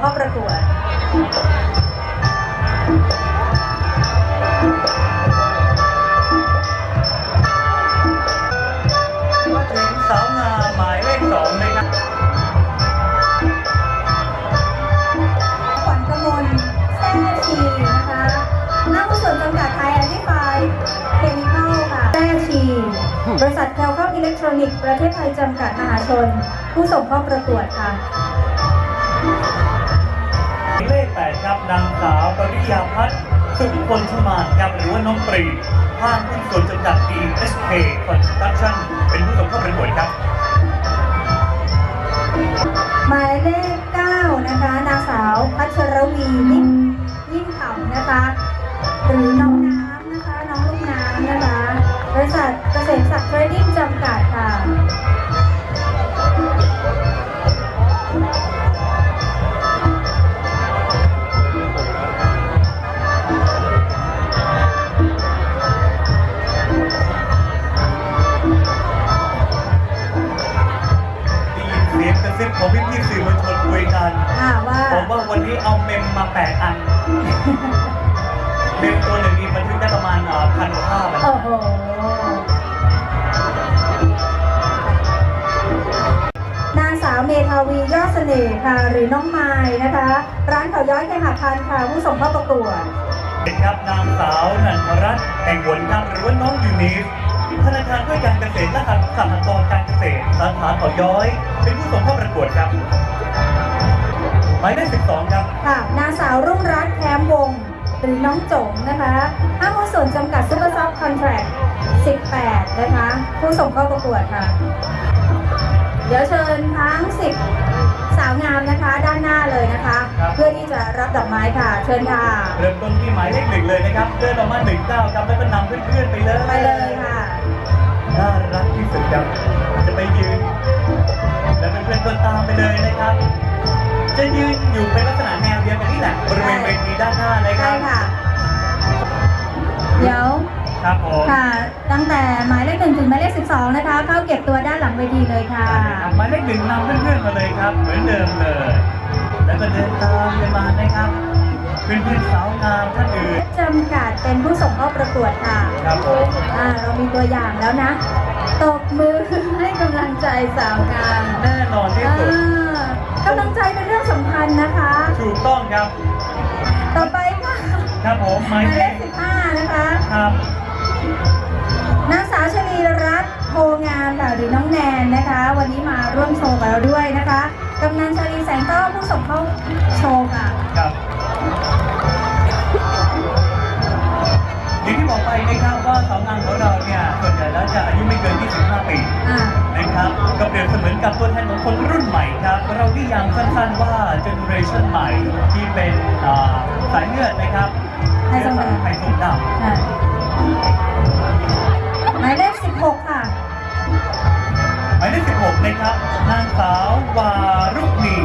เข้าประกวดมาถึงสาวงามหมายเลขสองนะครับขวัญกมลแซ่ชีนะคะนักหุ้นส่วนจำกัดไทยแอนติไฟเคมีคอลค่ะแซ่ชี บริษัทแคลคอมอิเล็กทรอนิกส์ประเทศไทยจำกัดมหาชน ผู้ส่งเข้าประกวดค่ะหมาย เลขแปดครับนางสาวปริยาพัฒน์สุขพลชมานครับหรือว่าน้องปรีห้างหุ้นส่วนจำกัด DSK Construction เป็นผู้ส่งเข้าประกวดครับหมายเลข9นะคะนางสาวพัชรวีนิ่มยิ่งขำนะคะหรือน้องน้ำนะคะน้องลูกน้ำนะคะบริษัทเกษมศักดิ์เทรดดิ้ง อันเมมตัวหนึ่งนี่บันทึกได้ประมาณเอ่อพันกว่าภาพอะ โอ้โห นางสาวเมทาวียอดเสน่ห์ค่ะหรือน้องไม้นะคะ ร้านเขาย้อยแกงหักพันค่ะผู้ส่งเข้าประกวด เป็นครับนางสาวนันทรัตน์แห่งหวนครับหรือว่าน้องยูนิฟธนาคารเพื่อการเกษตรและสหกรณ์การเกษตรสาขาเขาย้อย เป็นผู้ส่งเข้าประกวดครับ หมายเลข12 ครับ ค่ะ นางสาวรุ่งรัตน์แคมวงศ์หรือน้องจงนะคะห้างหุ้นส่วนจำกัดซุปเปอร์ซอฟต์คอนแทรค18 นะคะ ผู้ส่งเข้าประกวดค่ะ เดี๋ยวเชิญทั้ง 10 สาวงามนะคะ ด้านหน้าเลยนะคะ ครับ เพื่อที่จะรับดอกไม้ค่ะ เชิญค่ะ เริ่มต้นที่หมายเลขหนึ่งเลยนะครับเดินออกมาหนึ่งเก้าครับแล้วก็นำเพื่อนๆไปเลยไปเลยค่ะ น่ารักที่สุดครับจะไปยืน แล้วเพื่อนๆก็ตามไปเลยนะครับ จะยืนอยู่เป็นลักษณะแนวเดียวกันนี่แหละบริเวณเวทีด้านหน้าเลยคใช่รับค่ะ เดี๋ยวครับผมค่ะ ตั้งแต่หมายเลขหนึ่งถึงหมายเลขสิบสองนะคะ เข้าเก็บตัวด้านหลังเวทีเลยค่ะ หมายเลขหนึ่งนำเพื่อนๆมาเลยครับ เหมือนเดิมเลย แล้วก็เดินตามกันมานะครับเพื่อนๆสาวงามท่านอื่นจำกัดเป็นผู้ส่งเข้าประกวดค่ะ ครับผมอ่า เรามีตัวอย่างแล้วนะ ตบมือให้กำลังใจสาวงาม แน่นอนที่อ่าสุด กำลังใจเป็นเรื่องสำคัญนะคะ ถูกต้องครับ ต่อไปค่ะครับผมหหมามายยเลเลขขสิบห้านะคะครับนางสาวชลีรัตน์โพงามค่ะหรือน้องแนนนะคะ วันนี้มาร่วมโชว์กับเราด้วยนะคะกำนันชลีแสงต้อผู้ส่งเข้าโชว์ค่ะครับอย่างที่บอกไปนะครับว่าสาวงามของเราเนี่ยส่วนใหญ่แล้วจะอายุไม่เกิน 25 ปีอ่านะครับก็เปรียบเสมือนกับตัวแทนของคนรุ่น ใหม่ครับเราที่ยังสั้นๆว่าเจเนอเรชันใหม่ที่เป็นอ่าสายเลือดนะครับไทยทรงดำไทยทรงดอ่าหมายเลขสิบหกค่ะำหมายเลข 16 นะครับ นางสาววารุณี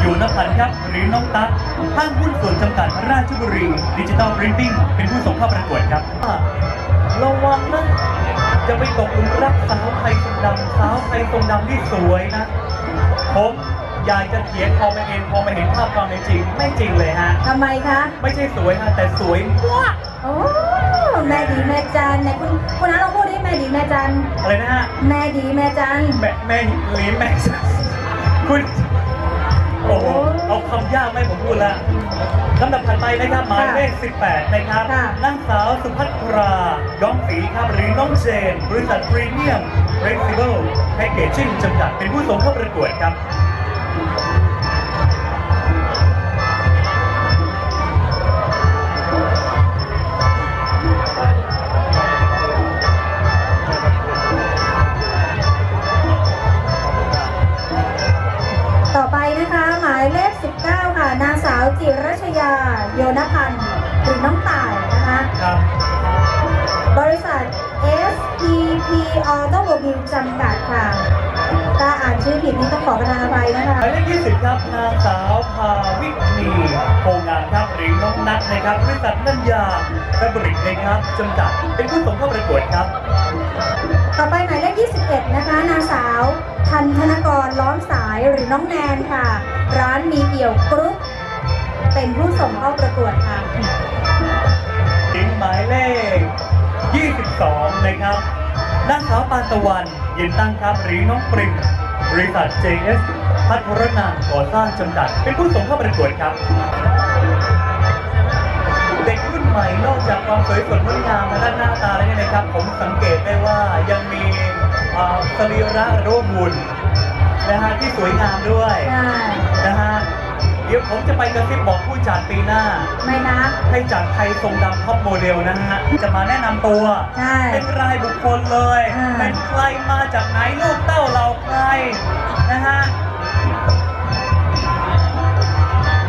อยู่นพันธ์ครับหรือน้องตั๊กห้างหุ้นส่วนจำกัดราชบุรีดิจิตอลปรินติ้งเป็นผู้ส่งเข้าประกวดครับอ่าระวังนะจะไปตกหลุมรักสาวไทยทรงดำสาวไทยทรงดำที่สวยนะผม อยากจะเถียงพอมาเห็นพอมาเห็นภาพความเป็นจริง ไม่จริงเลยฮะ ทำไมคะ ไม่ใช่สวยฮะแต่สวยมากโอ้แม่ดีแม่จันไหนคุณคุณน้าลองพูดดิแม่ดีแม่จัน อะไรนะฮะ แม่ดีแม่จัน แม่แม่ลีนแม่คุณ โอ้โหเอาคำยากไม่ผมพูดละลำดับถัดไปนะครับหมายเลข 18 นะครับค่ะ นางสาวสุภัทราย้อมสีครับหรือน้องเจน บริษัทพรีเมียมเรคซิเบิลแพคเกจจิ้งจำกัดเป็นผู้ส่งเข้าประกวดครับ ต่อไปนะคะ หมายเลข 19 ค่ะ นางสาวจิรัชยา โยนพันธ์หรือน้องต่ายนะคะครั บบริษัท SPP Automobile จำกัดค่ะ ถ้าอ่านชื่อผิดนี่ต้องขอประทานอภัยนะคะ หมายเลข20ครับนางสาวภาวินีโพงามครับหรือน้องนัทนะครับบริษัทนัญญาแฟบริกนะครับจำกัดเป็นผู้ส่งเข้าประกวดครับ ต่อไปหมายเลข21 นะคะ นางสาวทันธนกรล้อมสายหรือน้องแนนค่ะ ร้านมีเกี่ยวกรุ๊ปเป็นผู้ส่งเข้าประกวดค่ะ ถึงหมายเลข 22 นะครับ นางสาวปานตะวันเย็นตั้งครับหรือน้องปริมบริษัท JS พัฒรนางก่อสร้างจำกัด เป็นผู้ส่งเข้าประกวดครับ เด็กรุ่นใหม่นอกจากความสวยสดงดงามทางด้านหน้าตาแล้วเนี่ยนะครับ ผมสังเกตได้ว่ายังมีอ่าสรีระโรคหุ่นนะฮะที่สวยงามด้วยใช่ นะฮะเดี๋ยวผมจะไปกระซิบบอกผู้จัดปีหน้า ไม่นะ ให้จัดไทยทรงดำท็อปโมเดลนะฮะ จะมาแนะนำตัว ใช่ เป็นรายบุคคลเลย อ่า เป็นใครมาจากไหนลูกเต้าเราใครนะฮะ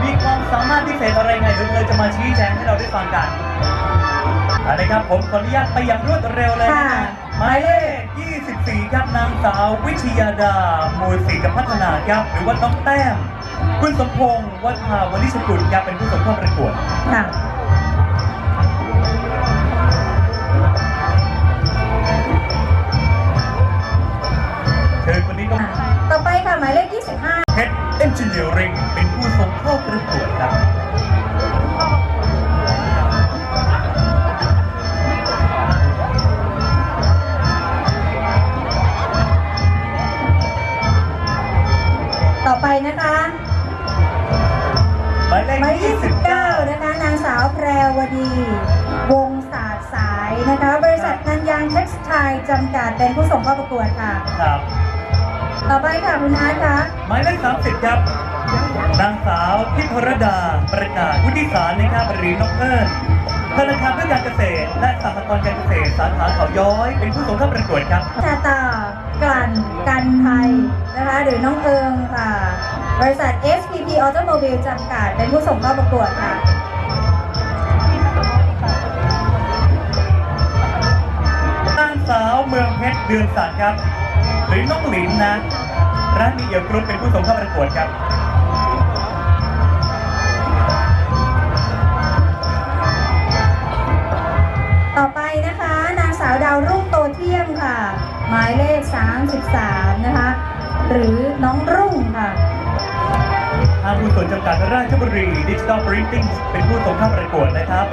มีความสามารถพิเศษอะไรไงเดี๋ยวเธอจะมาชี้แจงให้เราได้ฟังกันเอาละครับผมขออนุญาตไปอย่างรวดเร็วเลยนะค่ะ ฮะหมายเลข 24 ครับนางสาววิทยาดา มูลศรีกับพัฒนาครับหรือว่าน้องแต้ม คุณสมพงษ์วัฒนาวณิชกุลครับเป็นผู้ส่งเข้าประกวด ค่ะเชิญคนนี้ก็ต่อไปค่ะหมายเลข 25เฮดเอนจิเนียริงเป็นผู้ส่งเข้าประกวดครับต่อไปนะคะ หมายเลขหมายเลข29 29 นะคะ นางสาวแพรวดี วงศาสตร์สายนะคะ บริษัทนันยางเท็กซ์ไทจำกัดเป็นผู้ส่งเข้าประกวดค่ะ ครับ ต่อไปค่ะคุณอาร์ตคะหมายเลข30 ครับ นางสาวทิพรดา ประกาศวุฒิสารนะครับหรือน้องเอิญธนาคารเพื่อการเกษตร และสหกรณ์การเกษตร สาขาเขาย้อย เป็นผู้ส่งเข้าประกวดครับ ชาตากลั่นกันไทยนะคะ หรือน้องเอิงค่ะ บริษัท SPP Automobile จำกัดเป็นผู้ส่งเข้าประกวดค่ะนางสาวเมืองเพชรเดือนสัตว์ครับ หรือน้องหลินนะ ร้านมีเอี่ยวกรุ๊ปเป็นผู้ส่งเข้าประกวดครับต่อไปนะคะ นางสาวดาวรุ่งโตเที่ยงค่ะ หมายเลข 33 นะคะ หรือน้องรุ่งค่ะ ทางผู้ส่วนจำกัดราชบุรีดิจิตอลปรินติ้งเป็นผู้ส่งเข้าประกวดนะครับ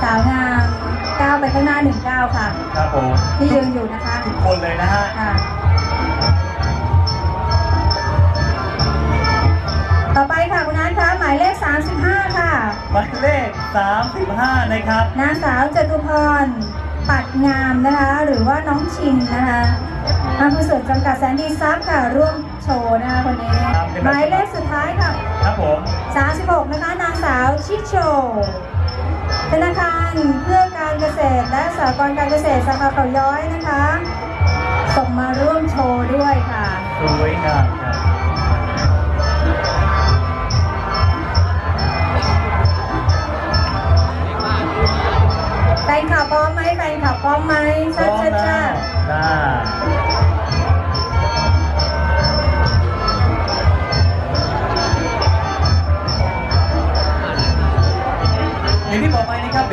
สาวงามก้าวไปข้างหน้า19ค่ะ ครับผมที่ยืนอยู่นะคะทุกคนเลยนะฮะ ค่ะ ต่อไปค่ะคุณนัทคะหมายเลข 35 ค่ะ หมายเลข 35 นะครับ นางสาวจตุพร ปัดงามนะคะ หรือว่าน้องชินนะคะทางผู้ส่วนจำกัดแสนดีซับค่ะร่วม โชว์นะคะคนนี้ครับเป็นหแบบมายเลขสุดท้ายค่ะ ครับผม 36 นะคะ นางสาวชิโช ธนาคารเพื่อการเกษตรและสหกรณ์การเกษตรสาขาเขาย้อยนะคะ ส่งมาร่วมโชว์ด้วยค่ะ สวยงามครับ แฟนขับพร้อมไหมแฟนขับพร้อมไหมพร้ชัอดมชัดแล้ชัวดจ้า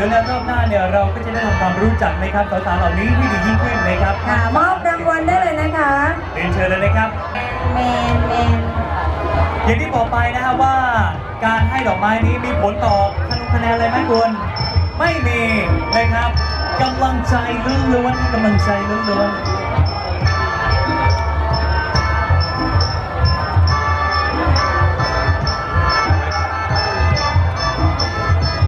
ไปนะครับเดี๋ยวในรอบหน้าเนี่ยเราก็จะได้ทำความรู้จักนะครับสาวๆเหล่านี้ให้ดียิ่งขึ้นนะครับค่ะมอบรางวัลได้เลยนะคะเรียนเชิญเลยนะครับแมนแมนอย่างที่บอกไปนะครับว่าการให้ดอกไม้นี้มีผลต่อคะแนนคะแนนอะไรไหมคุณไม่มีนะครับกำลังใจล้วนๆกำลังใจล้วนๆ